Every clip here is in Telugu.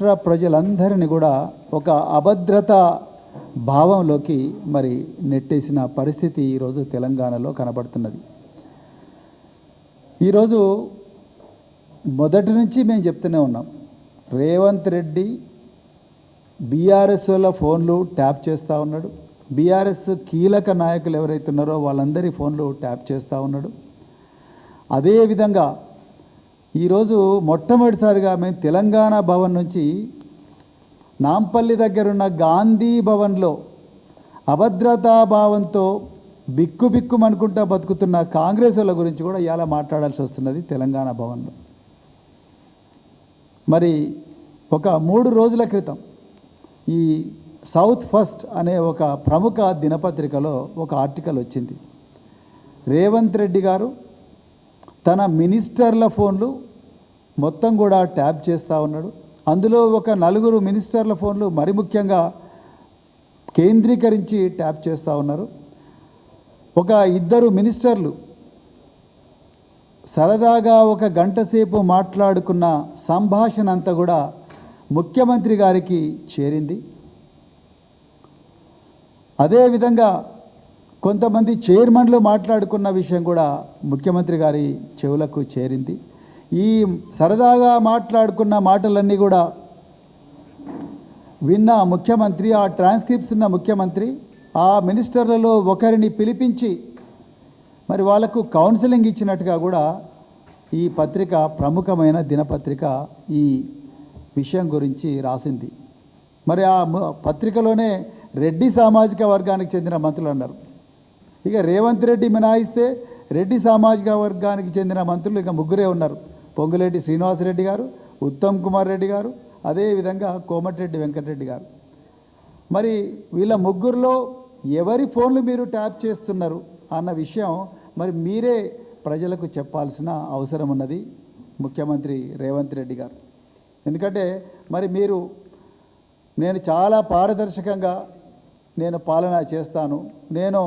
రాష్ట్ర ప్రజలందరినీ కూడా ఒక అభద్రత భావంలోకి మరి నెట్టేసిన పరిస్థితి ఈరోజు తెలంగాణలో కనబడుతున్నది. ఈరోజు మొదటి నుంచి మేము చెప్తూనే ఉన్నాం. రేవంత్ రెడ్డి బీఆర్ఎస్ వాళ్ళ ఫోన్లు ట్యాప్ చేస్తూ ఉన్నాడు. బీఆర్ఎస్ కీలక నాయకులు ఎవరైతే ఉన్నారో వాళ్ళందరి ఫోన్లు ట్యాప్ చేస్తూ ఉన్నాడు. అదేవిధంగా ఈరోజు మొట్టమొదటిసారిగా మేము తెలంగాణ భవన్ నుంచి నాంపల్లి దగ్గరున్న గాంధీ భవన్లో అభద్రతా భావంతో బిక్కు బిక్కుమనుకుంటా బతుకుతున్న కాంగ్రెస్ వాళ్ళ గురించి కూడా ఇలా మాట్లాడాల్సి వస్తున్నది తెలంగాణ భవన్లో. మరి ఒక మూడు రోజుల క్రితం ఈ సౌత్ ఫస్ట్ అనే ఒక ప్రముఖ దినపత్రికలో ఒక ఆర్టికల్ వచ్చింది. రేవంత్ రెడ్డి గారు తన మినిస్టర్ల ఫోన్లు మొత్తం కూడా ట్యాప్ చేస్తూ ఉన్నాడు. అందులో ఒక నలుగురు మినిస్టర్ల ఫోన్లు మరి ముఖ్యంగా కేంద్రీకరించి ట్యాప్ చేస్తూ ఉన్నారు. ఒక ఇద్దరు మినిస్టర్లు సరదాగా ఒక గంట సేపు మాట్లాడుకున్న సంభాషణ అంతా కూడా ముఖ్యమంత్రి గారికి చేరింది. అదేవిధంగా కొంతమంది చైర్మన్లు మాట్లాడుకున్న విషయం కూడా ముఖ్యమంత్రి గారి చెవులకు చేరింది. ఈ సరదాగా మాట్లాడుకున్న మాటలన్నీ కూడా విన్న ముఖ్యమంత్రి ఆ ట్రాన్స్క్రిప్ట్స్ ఉన్న ముఖ్యమంత్రి ఆ మినిస్టర్లలో ఒకరిని పిలిపించి మరి వాళ్ళకు కౌన్సిలింగ్ ఇచ్చినట్టుగా కూడా ఈ పత్రిక ప్రముఖమైన దినపత్రిక ఈ విషయం గురించి రాసింది. మరి ఆ పత్రికలోనే రెడ్డి సామాజిక వర్గానికి చెందిన మంత్రులు అన్నారు. ఇక రేవంత్ రెడ్డి మినాయిస్తే రెడ్డి సామాజిక వర్గానికి చెందిన మంత్రులు ఇక ముగ్గురే ఉన్నారు. పొంగులేటి శ్రీనివాసరెడ్డి గారు ఉత్తమ్ కుమార్ రెడ్డి గారు అదేవిధంగా కోమటిరెడ్డి వెంకటరెడ్డి గారు. మరి వీళ్ళ ముగ్గురులో ఎవరి ఫోన్లు మీరు ట్యాప్ చేస్తున్నారు అన్న విషయం మరి మీరే ప్రజలకు చెప్పాల్సిన అవసరం ఉన్నది ముఖ్యమంత్రి రేవంత్ రెడ్డి గారు. ఎందుకంటే మరి మీరు నేను చాలా పారదర్శకంగా నేను పాలన చేస్తాను. నేను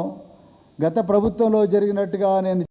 గత ప్రభుత్వంలో జరిగినట్టుగా నేను